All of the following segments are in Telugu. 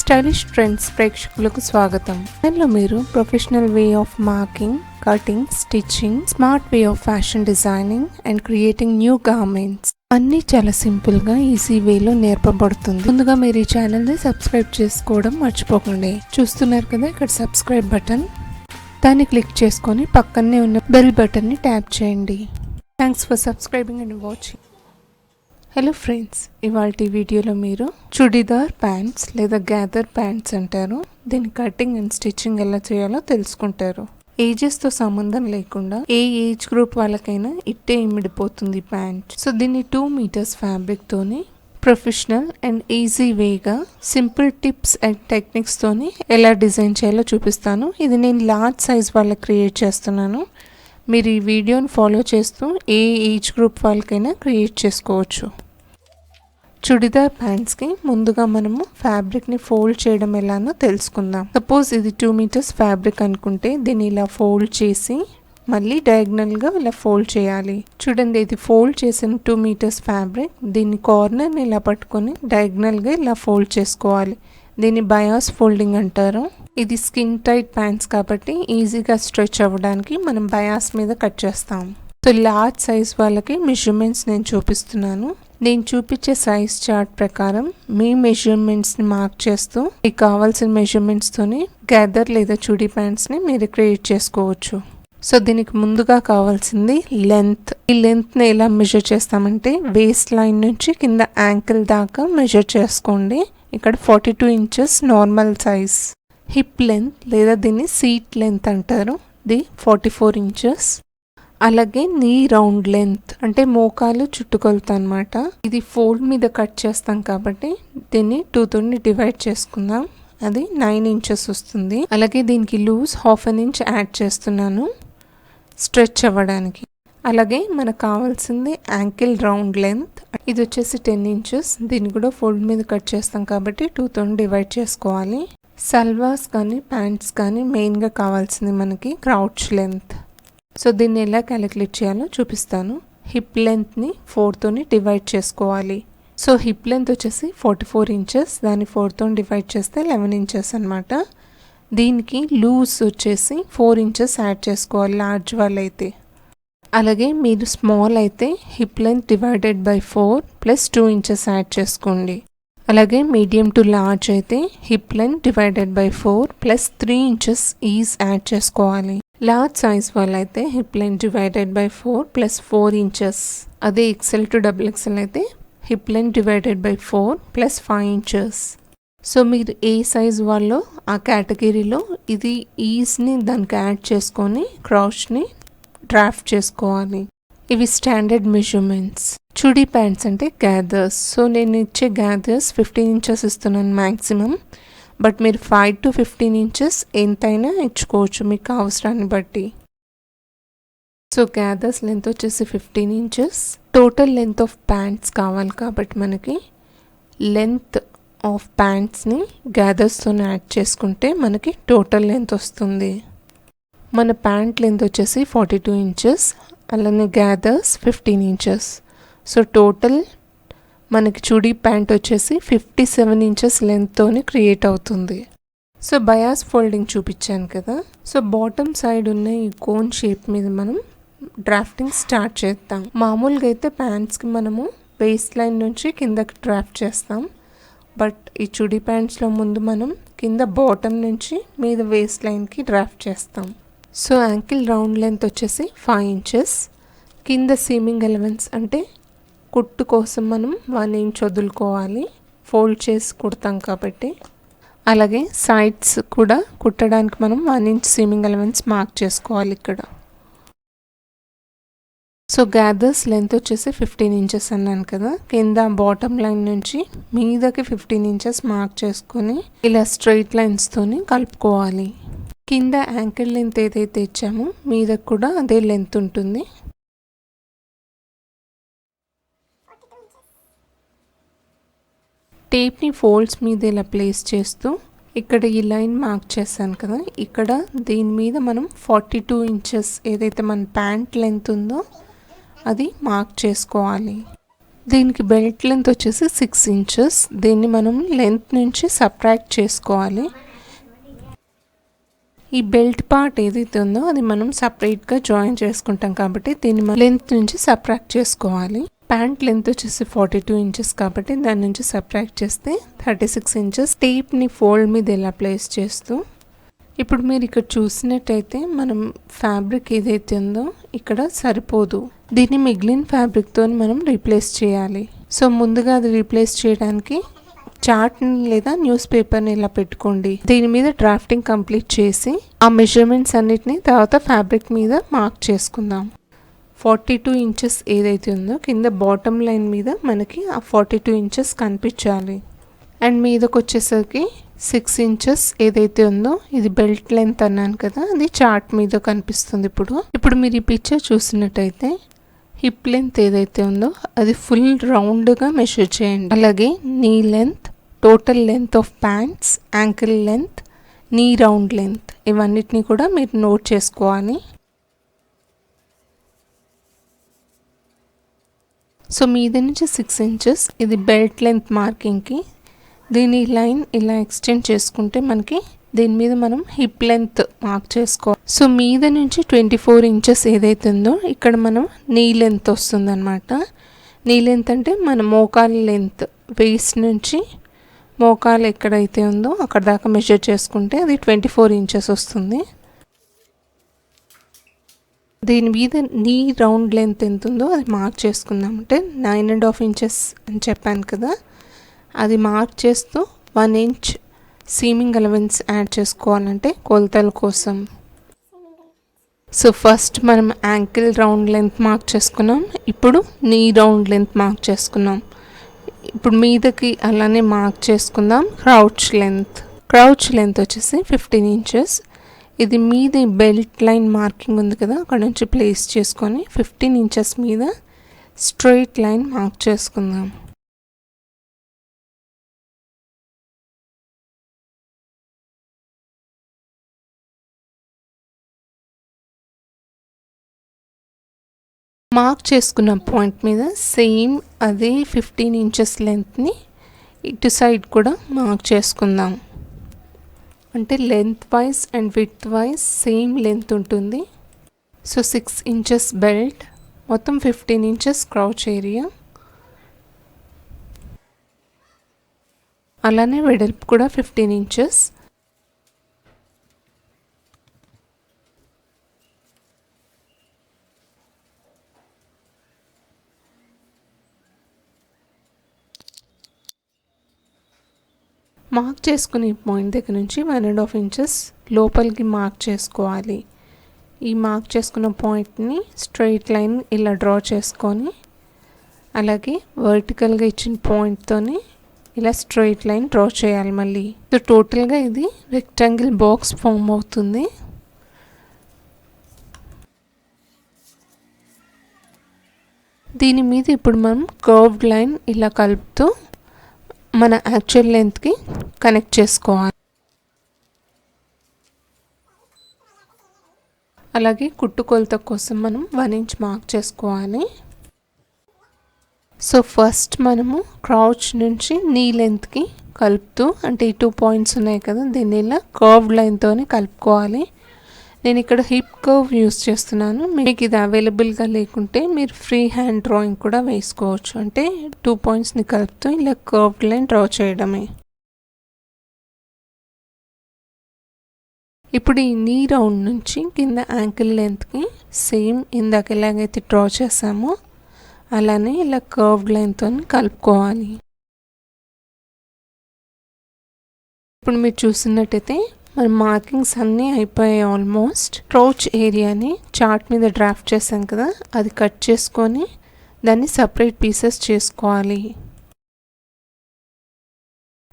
స్టైలిష్ ట్రెండ్స్ ప్రేక్షకులకు స్వాగతం. దానిలో మీరు professional way of marking cutting stitching smart way of fashion designing and creating new garments. అన్నీ చాలా సింపుల్గా ఈజీ వేలో నేర్పబడుతుంది. ముందుగా మీరు ఈ ఛానల్ని సబ్స్క్రైబ్ చేసుకోవడం మర్చిపోకండి. చూస్తున్నారు కదా ఇక్కడ సబ్స్క్రైబ్ బటన్. దాన్ని క్లిక్ చేసుకొని పక్కనే ఉన్న బెల్ బటన్ని ట్యాప్ చేయండి. Thanks for subscribing and watching. Hello friends ఇవాళ వీడియోలో మీరు చుడిదార్ ప్యాంట్స్ లేదా గ్యాదర్ ప్యాంట్స్ అంటారు. దీని కటింగ్ అండ్ స్టిచ్చింగ్ ఎలా చేయాలో తెలుసుకుంటారు. ఏజెస్తో సంబంధం లేకుండా ఏ ఏజ్ గ్రూప్ వాళ్ళకైనా ఇట్టే ఇమిడిపోతుంది ప్యాంట్. సో దీన్ని టూ మీటర్స్ ఫ్యాబ్రిక్తోని ప్రొఫెషనల్ అండ్ ఈజీ వేగా సింపుల్ టిప్స్ అండ్ టెక్నిక్స్తోని ఎలా డిజైన్ చేయాలో చూపిస్తాను. ఇది నేను లార్జ్ సైజ్ వాళ్ళకి క్రియేట్ చేస్తున్నాను. మీరు ఈ వీడియోని ఫాలో చేస్తూ ఏ ఏజ్ గ్రూప్ వాళ్ళకైనా క్రియేట్ చేసుకోవచ్చు. చుడిదార్ ప్యాంట్స్కి ముందుగా మనము ఫ్యాబ్రిక్ని ఫోల్డ్ చేయడం ఎలానో తెలుసుకుందాం. సపోజ్ ఇది టూ మీటర్స్ ఫ్యాబ్రిక్ అనుకుంటే దీన్ని ఇలా ఫోల్డ్ చేసి మళ్ళీ డయాగ్నల్గా ఇలా ఫోల్డ్ చేయాలి. చూడండి ఇది ఫోల్డ్ చేసిన టూ మీటర్స్ ఫ్యాబ్రిక్ దీన్ని కార్నర్ని ఇలా పట్టుకొని డయాగ్నల్గా ఇలా ఫోల్డ్ చేసుకోవాలి. దీన్ని బయాస్ ఫోల్డింగ్ అంటారు. ఇది స్కిన్ టైట్ ప్యాంట్స్ కాబట్టి ఈజీగా స్ట్రెచ్ అవ్వడానికి మనం బయాస్ మీద కట్ చేస్తాం. సో లార్జ్ సైజ్ వాళ్ళకి మెజర్మెంట్స్ నేను చూపిస్తున్నాను. నేను చూపించే సైజ్ చార్ట్ ప్రకారం మీ మెజర్మెంట్స్ని మార్క్ చేస్తూ మీకు కావాల్సిన మెజర్మెంట్స్తోని గ్యాదర్ లేదా చుడీ ప్యాంట్స్ని మీరు క్రియేట్ చేసుకోవచ్చు. సో దీనికి ముందుగా కావాల్సింది లెంత్ ఈ లెంత్ని ఎలా మెజర్ చేస్తామంటే వేస్ట్ లైన్ నుంచి కింద యాంకిల్ దాకా మెజర్ చేసుకోండి. ఇక్కడ forty two inches normal size hip length లేదా దీన్ని సీట్ లెంత్ అంటారు. ది ఫార్టీ ఫోర్ ఇంచెస్ అలాగే నీ రౌండ్ లెంత్ అంటే మోకాలు చుట్టుకొలత అనమాట ఇది ఫోల్డ్ మీద కట్ చేస్తాం కాబట్టి దీన్ని టూ డివైడ్ చేసుకుందాం. అది నైన్ ఇంచెస్ వస్తుంది. అలాగే దీనికి loose half an inch add చేస్తున్నాను. స్ట్రెచ్ అవ్వడానికి. అలాగే మనకు కావాల్సింది యాంకిల్ రౌండ్ లెంత్ ఇది వచ్చేసి టెన్ ఇంచెస్. దీన్ని కూడా ఫోల్డ్ మీద కట్ చేస్తాం కాబట్టి టూ డివైడ్ చేసుకోవాలి. సల్వాస్ కానీ ప్యాంట్స్ కానీ మెయిన్గా కావాల్సింది మనకి క్రౌచ్ లెంత్ సో దీన్ని ఎలా క్యాలిక్యులేట్ చేయాలో చూపిస్తాను. హిప్ లెంత్ని ఫోర్తోని డివైడ్ చేసుకోవాలి. సో హిప్ లెంత్ వచ్చేసి ఫార్టీ ఫోర్ ఇంచెస్ దాన్ని ఫోర్తో డివైడ్ చేస్తే లెవెన్ ఇంచెస్ అనమాట దీనికి లూజ్ వచ్చేసి ఫోర్ ఇంచెస్ యాడ్ చేసుకోవాలి లార్జ్ వాళ్ళు అయితే అలాగే మీరు స్మాల్ అయితే hip length divided by four plus two inches add చేసుకోండి. అలాగే మీడియం టు లార్జ్ అయితే hip length divided by four plus three inches is add చేసుకోవాలి. లార్జ్ సైజ్ వాళ్ళైతే hip length divided by four plus four inches అదే ఎక్సెల్ టు డబుల్ ఎక్సెల్ అయితే hip length divided by four plus five inches so మీరు ఏ సైజ్ వాళ్ళో ఆ కేటగిరీలో ఇది ఈజ్ని దానికి యాడ్ చేసుకొని క్రౌచ్ని డ్రాఫ్ట్ చేసుకోవాలి. ఇవి స్టాండర్డ్ మెజర్మెంట్స్ చుడీ ప్యాంట్స్ అంటే గ్యాదర్స్ సో నేను ఇచ్చే గ్యాదర్స్ ఫిఫ్టీన్ ఇంచెస్ ఇస్తున్నాను మ్యాక్సిమం బట్ మీరు ఫైవ్ టు ఫిఫ్టీన్ ఇంచెస్ ఎంతైనా ఇచ్చుకోవచ్చు మీకు అవసరాన్ని బట్టి. సో గ్యాదర్స్ లెంత్ వచ్చేసి fifteen inches total length of pants కావాలి కాబట్టి మనకి లెంత్ ఆఫ్ ప్యాంట్స్ని గ్యాదర్స్తో యాడ్ చేసుకుంటే మనకి టోటల్ లెంత్ వస్తుంది. మన ప్యాంట్ లెంత్ వచ్చేసి ఫార్టీ టూ ఇంచెస్ అలానే gathers fifteen inches so total మనకి చుడీ ప్యాంట్ వచ్చేసి ఫిఫ్టీ సెవెన్ ఇంచెస్ లెంత్తోనే క్రియేట్ అవుతుంది. సో బయాస్ ఫోల్డింగ్ చూపించాను కదా. సో బాటమ్ సైడ్ ఉన్న ఈ కోన్ షేప్ మీద మనం డ్రాఫ్టింగ్ స్టార్ట్ చేద్దాం. మామూలుగా అయితే ప్యాంట్స్కి మనము వేస్ట్ లైన్ నుంచి కిందకి డ్రాఫ్ట్ చేస్తాం. బట్ ఈ చుడీ ప్యాంట్స్లో ముందు మనం కింద బాటమ్ నుంచి మీద వేస్ట్ లైన్కి డ్రాఫ్ట్ చేస్తాం. సో యాంకిల్ రౌండ్ లెంత్ వచ్చేసి ఫైవ్ ఇంచెస్. కింద సీమింగ్ ఎలవెన్స్ అంటే కుట్టు కోసం మనం వన్ ఇంచ్ వదులుకోవాలి. ఫోల్డ్ చేసి కుడతాం కాబట్టి. అలాగే సైడ్స్ కూడా కుట్టడానికి మనం one inch seaming elements mark చేసుకోవాలి ఇక్కడ. సో గ్యాదర్స్ లెంత్ వచ్చేసి ఫిఫ్టీన్ ఇంచెస్ అన్నాను కదా. కింద బాటమ్ లైన్ నుంచి మీదకి ఫిఫ్టీన్ ఇంచెస్ మార్క్ చేసుకొని ఇలా స్ట్రైట్ లైన్స్తోని కలుపుకోవాలి. కింద యాంకిల్ లెంత్ ఏదైతే ఇచ్చామో మీద కూడా అదే లెంత్ ఉంటుంది. టేప్ని ఫోల్డ్స్ మీద ఇలా ప్లేస్ చేస్తూ ఇక్కడ ఈ లైన్ మార్క్ చేశాను కదా. ఇక్కడ దీని మీద మనం ఫార్టీ టూ ఇంచెస్ ఏదైతే మన ప్యాంట్ లెంత్ ఉందో అది మార్క్ చేసుకోవాలి. దీనికి బెల్ట్ లెంత్ వచ్చేసి సిక్స్ ఇంచెస్. దీన్ని మనం లెంత్ నుంచి సప్రాక్ట్ చేసుకోవాలి. ఈ బెల్ట్ పార్ట్ ఏదైతే ఉందో అది మనం సపరేట్గా జాయిన్ చేసుకుంటాం కాబట్టి దీన్ని మనం లెంత్ నుంచి సబ్ట్రాక్ట్ చేసుకోవాలి. ప్యాంట్ లెంత్ వచ్చేసి ఫార్టీ టూ ఇంచెస్ కాబట్టి దాని నుంచి సబ్ట్రాక్ట్ చేస్తే థర్టీ సిక్స్ ఇంచెస్. టేప్ని ఫోల్డ్ మీద ఇలా ప్లేస్ చేస్తూ ఇప్పుడు మీరు ఇక్కడ చూసినట్టయితే మనం ఫ్యాబ్రిక్ ఏదైతే ఉందో ఇక్కడ సరిపోదు. దీన్ని మిగిలిన ఫ్యాబ్రిక్తో మనం రీప్లేస్ చేయాలి. సో ముందుగా అది రీప్లేస్ చేయడానికి చార్ట్ని లేదా న్యూస్ పేపర్ని ఇలా పెట్టుకోండి. దీని మీద డ్రాఫ్టింగ్ కంప్లీట్ చేసి ఆ మెజర్మెంట్స్ అన్నిటిని తర్వాత ఫ్యాబ్రిక్ మీద మార్క్ చేసుకుందాం. ఫార్టీ టూ ఇంచెస్ ఏదైతే ఉందో కింద బాటమ్ లైన్ మీద మనకి ఆ ఫార్టీ టూ ఇంచెస్ కనిపించాలి. అండ్ మీదకి వచ్చేసరికి సిక్స్ ఇంచెస్ ఏదైతే ఉందో ఇది బెల్ట్ లెంత్ అన్నాను కదా అది చార్ట్ మీద కనిపిస్తుంది ఇప్పుడు. ఇప్పుడు మీరు ఈ పిక్చర్ చూసినట్టయితే హిప్ లెంత్ ఏదైతే ఉందో అది ఫుల్ రౌండ్గా మెషర్ చేయండి. అలాగే knee length total length of pants ankle length knee round length ఇవన్నిటిని కూడా మీరు నోట్ చేసుకోవాలి. సో మీది నుంచి సిక్స్ ఇంచెస్ ఇది బెల్ట్ లెంత్ మార్కింగ్కి దీని లైన్ ఇలా ఎక్స్టెండ్ చేసుకుంటే మనకి దీని మీద మనం హిప్ లెంత్ మార్క్ చేసుకోవాలి. సో మీద నుంచి ట్వంటీ ఫోర్ ఇంచెస్ ఏదైతే ఉందో ఇక్కడ మనం నీ లెంత్ వస్తుందన్నమాట. నీ లెంత్ అంటే మన మోకాల లెంత్ వేస్ట్ నుంచి మోకాలు ఎక్కడైతే ఉందో అక్కడ దాకా మెజర్ చేసుకుంటే అది ట్వంటీ ఫోర్ ఇంచెస్ వస్తుంది. దీని మీద నీ రౌండ్ లెంత్ ఎంత ఉందో అది మార్క్ చేసుకుందాం. అంటే నైన్ అండ్ హాఫ్ ఇంచెస్ అని చెప్పాను కదా అది మార్క్ చేస్తూ one inch seaming allowance add చేసుకోవాలంటే కొలతల కోసం. సో ఫస్ట్ మనం యాంకిల్ రౌండ్ లెంత్ మార్క్ చేసుకున్నాం. ఇప్పుడు నీ రౌండ్ లెంత్ మార్క్ చేసుకున్నాం. ఇప్పుడు మీదకి అలానే మార్క్ చేసుకుందాం. క్రౌచ్ లెంత్ క్రౌచ్ లెంత్ వచ్చేసి ఫిఫ్టీన్ ఇంచెస్. ఇది మీది బెల్ట్ లైన్ మార్కింగ్ ఉంది కదా అక్కడ నుంచి ప్లేస్ చేసుకొని ఫిఫ్టీన్ ఇంచెస్ మీద స్ట్రైట్ లైన్ మార్క్ చేసుకుందాం. మార్క్ చేసుకున్న పాయింట్ మీద సేమ్ అదే ఫిఫ్టీన్ ఇంచెస్ లెంత్ని ఇటు సైడ్ కూడా మార్క్ చేసుకుందాం. అంటే length wise and width wise same length ఉంటుంది. సో సిక్స్ ఇంచెస్ బెల్ట్ మొత్తం ఫిఫ్టీన్ ఇంచెస్ క్రౌచ్ ఏరియా అలానే వెడల్పు కూడా ఫిఫ్టీన్ ఇంచెస్ మార్క్ చేసుకునే పాయింట్ దగ్గర నుంచి వన్ అండ్ హాఫ్ ఇంచెస్ లోపలికి మార్క్ చేసుకోవాలి. ఈ మార్క్ చేసుకున్న పాయింట్ని స్ట్రైట్ లైన్ ఇలా డ్రా చేసుకొని అలాగే వర్టికల్గా ఇచ్చిన పాయింట్తోని ఇలా స్ట్రైట్ లైన్ డ్రా చేయాలి మళ్ళీ. సో టోటల్గా ఇది రెక్టాంగిల్ బాక్స్ ఫామ్ అవుతుంది. దీని మీద ఇప్పుడు మనం కర్వ్డ్ లైన్ ఇలా కలుపుతూ మన యాక్చువల్ లెంత్కి కనెక్ట్ చేసుకోవాలి. అలాగే కుట్టు కొలత కోసం మనం వన్ ఇంచ్ మార్క్ చేసుకోవాలి. సో ఫస్ట్ మనము క్రౌచ్ నుంచి నీ లెంత్కి కలుపుతూ అంటే ఈ టూ పాయింట్స్ ఉన్నాయి కదా దీన్ని ఇలా కర్వ్డ్ లైన్తోనే కలుపుకోవాలి. నేను ఇక్కడ హిప్ కర్వ్ యూస్ చేస్తున్నాను. మీకు ఇది అవైలబుల్గా లేకుంటే మీరు ఫ్రీ హ్యాండ్ డ్రాయింగ్ కూడా వేసుకోవచ్చు. అంటే టూ పాయింట్స్ని కలుపుతూ ఇలా కర్వ్డ్ లైన్ డ్రా చేయడమే. ఇప్పుడు ఈ నీ రౌండ్ నుంచి కింద యాంకిల్ లెంత్కి సేమ్ ఇందాక ఎలాగైతే డ్రా చేసామో అలానే ఇలా కర్వ్డ్ లైన్తో కలుపుకోవాలి. ఇప్పుడు మీరు చూసినట్టయితే మన మార్కింగ్స్ అన్నీ అయిపోయాయి ఆల్మోస్ట్. క్రౌచ్ ఏరియాని చార్ట్ మీద డ్రాఫ్ట్ చేసాం కదా అది కట్ చేసుకొని దాన్ని సపరేట్ పీసెస్ చేసుకోవాలి.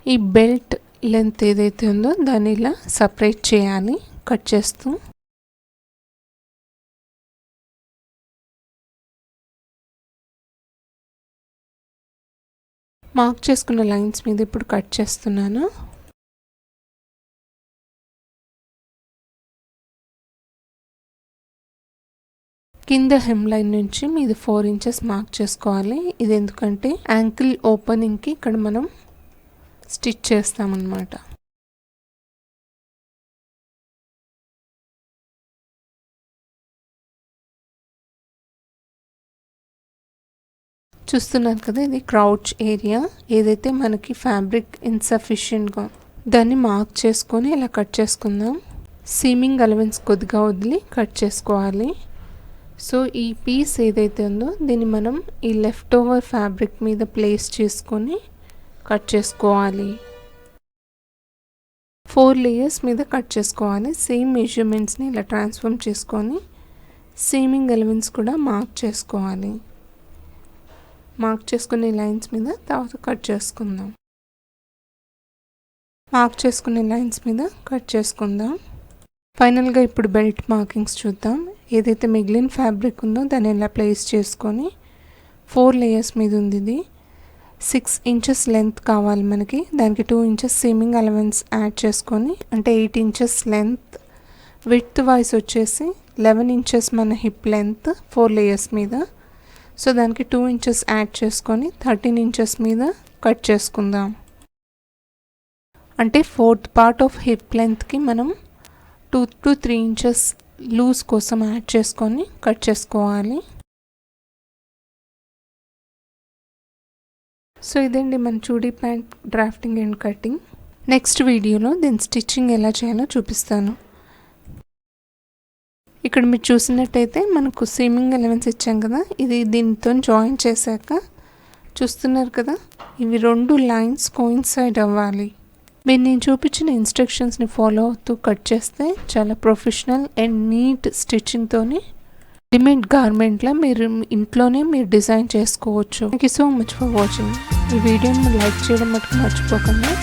ఈ బెల్ట్ లెంత్ ఏదైతే ఉందో దాన్ని ఇలా సపరేట్ చేయాలి కట్ చేస్తూ. మార్క్ చేసుకున్న లైన్స్ మీద ఇప్పుడు కట్ చేస్తున్నాను. కింద హెమ్ లైన్ నుంచి మీది ఫోర్ ఇంచెస్ మార్క్ చేసుకోవాలి. ఇది ఎందుకంటే యాంకిల్ ఓపెనింగ్కి ఇక్కడ మనం స్టిచ్ చేస్తామన్నమాట. చూస్తున్నారు కదా ఇది క్రౌచ్ ఏరియా ఏదైతే మనకి ఫ్యాబ్రిక్ ఇన్సఫిషియెంట్గా దాన్ని మార్క్ చేసుకొని ఇలా కట్ చేసుకుందాం. సీమింగ్ అలవెన్స్ కొద్దిగా వదిలి కట్ చేసుకోవాలి. సో ఈ పీస్ ఏదైతే ఉందో దీన్ని మనం ఈ లెఫ్ట్ ఓవర్ ఫ్యాబ్రిక్ మీద ప్లేస్ చేసుకొని కట్ చేసుకోవాలి. ఫోర్ లేయర్స్ మీద కట్ చేసుకోవాలి. సేమ్ మెజర్మెంట్స్ని ఇలా ట్రాన్స్ఫార్మ్ చేసుకొని సీమింగ్ ఎలిమెంట్స్ కూడా మార్క్ చేసుకోవాలి. మార్క్ చేసుకునే లైన్స్ మీద తర్వాత కట్ చేసుకుందాం. మార్క్ చేసుకునే లైన్స్ మీద కట్ చేసుకుందాం. ఫైనల్గా ఇప్పుడు బెల్ట్ మార్కింగ్స్ చూద్దాం. ఏదైతే మిగిలిన ఫ్యాబ్రిక్ ఉందో దాన్ని ఇలా ప్లేస్ చేసుకొని ఫోర్ లేయర్స్ మీద ఉంది ఇది. సిక్స్ ఇంచెస్ లెంత్ కావాలి మనకి. దానికి two inches seaming allowance add చేసుకొని అంటే eight inches length width wise వచ్చేసి లెవెన్ ఇంచెస్ మన హిప్ లెంత్ ఫోర్ లేయర్స్ మీద. సో దానికి టూ ఇంచెస్ యాడ్ చేసుకొని థర్టీన్ ఇంచెస్ మీద కట్ చేసుకుందాం. అంటే ఫోర్త్ పార్ట్ ఆఫ్ హిప్ లెంత్కి మనం two to three inches loose కోసం యాడ్ చేసుకొని కట్ చేసుకోవాలి. సో ఇదండి మన chudi pant drafting and cutting. Next వీడియోలో దీని స్టిచ్చింగ్ ఎలా చేయాలో చూపిస్తాను. ఇక్కడ మీరు చూసినట్టయితే మనకు సీమింగ్ ఎలిమెంట్స్ ఇచ్చాం కదా ఇది దీంతో జాయిన్ చేశాక చూస్తున్నారు కదా ఇవి రెండు లైన్స్ కోయిన్సైడ్ అవ్వాలి. మీరు నేను చూపించిన ఇన్స్ట్రక్షన్స్ని ఫాలో అవుతూ కట్ చేస్తే చాలా ప్రొఫెషనల్ అండ్ నీట్ స్టిచ్చింగ్తోని రెడీమేడ్ గార్మెంట్లో మీరు ఇంట్లోనే మీరు డిజైన్ చేసుకోవచ్చు. Thank you so much for watching ఈ వీడియోని లైక్ చేయడం మటుకు మర్చిపోకండి.